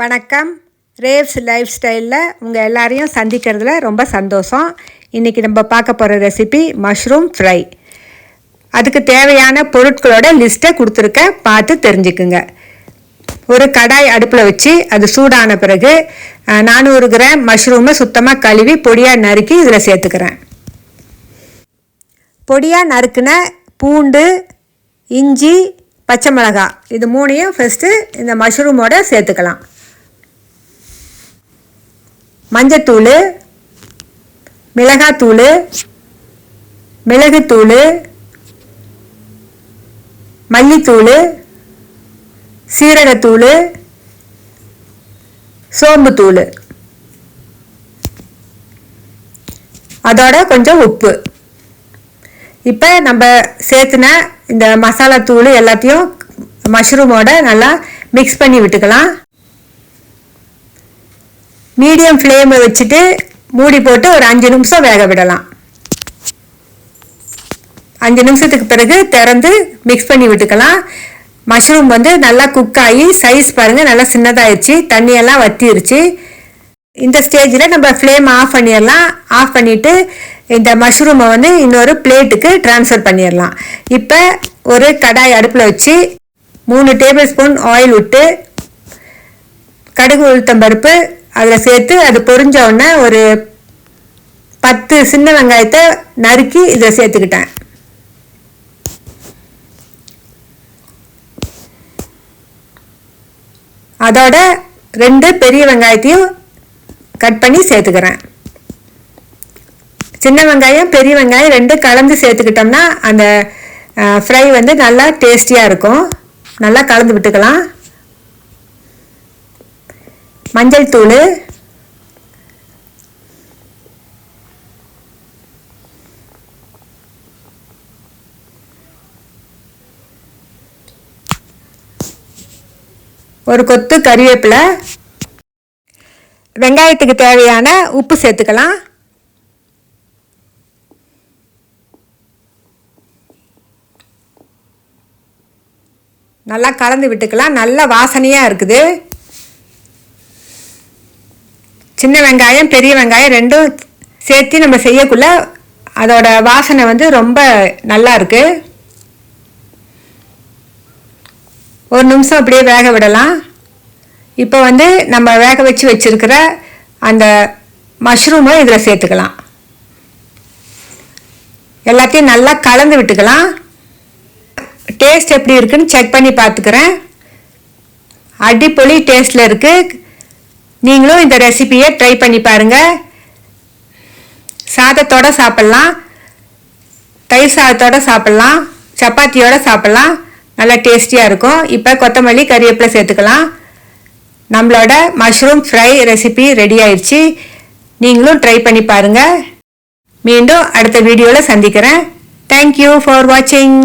வணக்கம். ரேவ்ஸ் லைஃப் ஸ்டைலில் உங்கள் எல்லாரையும் சந்திக்கிறதுல ரொம்ப சந்தோஷம். இன்றைக்கி நம்ம பார்க்க போகிற ரெசிபி மஷ்ரூம் ஃப்ரை அதுக்கு தேவையான பொருட்களோட லிஸ்ட்டை கொடுத்துருக்கேன் பார்த்து தெரிஞ்சுக்குங்க. ஒரு கடாய் அடுப்பில் வச்சு அது சூடான பிறகு நானூறு கிராம் மஷ்ரூமை சுத்தமாக கழுவி பொடியாக நறுக்கி இதில் சேர்த்துக்கிறேன். பொடியாக நறுக்குன பூண்டு இஞ்சி பச்சை மிளகாய் இது மூணையும் ஃபஸ்ட்டு இந்த மஷ்ரூமோட சேர்த்துக்கலாம். மஞ்சத்தூள் மிளகாத்தூள் மிளகுத்தூள் மல்லித்தூள் சீரகத்தூள் சோம்புத்தூள். அதோட கொஞ்சம் உப்பு. இப்போ நம்ம சேர்த்துன இந்த மசாலா தூள் எல்லாத்தையும் மஷ்ரூமோட நல்லா மிக்ஸ் பண்ணி விட்டுக்கலாம். மீடியம் ஃப்ளேமை வச்சுட்டு மூடி போட்டு ஒரு அஞ்சு நிமிஷம் வேக விடலாம். அஞ்சு நிமிஷத்துக்கு பிறகு திறந்து மிக்ஸ் பண்ணி விட்டுக்கலாம். மஷ்ரூம் வந்து நல்லா குக் ஆகி சைஸ் பாருங்கள் நல்லா சின்னதாகிடுச்சு தண்ணியெல்லாம் வத்திருச்சு. இந்த ஸ்டேஜில் நம்ம ஃப்ளேம் ஆஃப் பண்ணிடலாம். ஆஃப் பண்ணிவிட்டு இந்த மஷ்ரூமை வந்து இன்னொரு பிளேட்டுக்கு ட்ரான்ஸ்ஃபர் பண்ணிடலாம். இப்போ ஒரு கடாய் அடுப்பில் வச்சு மூணு டேபிள் ஸ்பூன் ஆயில் விட்டு கடுகு உளுத்தம்பருப்பு அதில் சேர்த்து அது பொரிஞ்ச ஒரு பத்து சின்ன வெங்காயத்தை நறுக்கி இதில் சேர்த்துக்கிட்டேன். அதோட ரெண்டு பெரிய வெங்காயத்தையும் கட் பண்ணி சேர்த்துக்கிறேன். சின்ன வெங்காயம் பெரிய வெங்காயம் ரெண்டும் கலந்து சேர்த்துக்கிட்டோம்னா அந்த ஃப்ரை வந்து நல்லா டேஸ்டியாக இருக்கும். நல்லா கலந்து விட்டுக்கலாம். மஞ்சள் தூள். ஒரு கொத்து கறிவேப்பிலை. வெங்காயத்துக்கு தேவையான உப்பு சேர்த்துக்கலாம். நல்லா கலந்து விட்டுக்கலாம். நல்ல வாசனையாக இருக்குது. சின்ன வெங்காயம் பெரிய வெங்காயம் ரெண்டும் சேர்த்து நம்ம செய்யக்குள்ள அதோட வாசனை வந்து ரொம்ப நல்லா இருக்கு. ஒரு நிமிஷம் அப்படியே வேக விடலாம். இப்போ வந்து நம்ம வேக வச்சு வச்சிருக்கிற அந்த மஷ்ரூமை இதில் சேர்த்துக்கலாம். எல்லாத்தையும் நல்லா கலந்து விட்டுக்கலாம். டேஸ்ட் எப்படி இருக்குன்னு செக் பண்ணி பார்த்துக்கிறேன். அடிப்பொலி டேஸ்டில் இருக்குது நீங்களும் இந்த ரெசிபியை ட்ரை பண்ணி பாருங்கள் சாதத்தோட சாப்பிட்லாம். தயிர் சாதத்தோட சாப்பிட்லாம். சப்பாத்தியோட சாப்பிட்லாம். நல்லா டேஸ்டியாக இருக்கும். இப்போ கொத்தமல்லி கறிவேப்பிலை சேர்த்துக்கலாம். நம்மளோட மஷ்ரூம் ஃப்ரை ரெசிபி ரெடி ஆயிடுச்சு. நீங்களும் ட்ரை பண்ணி பாருங்கள் மீண்டும் அடுத்த வீடியோவில் சந்திக்கிறேன். தேங்க்யூ ஃபார் வாட்சிங்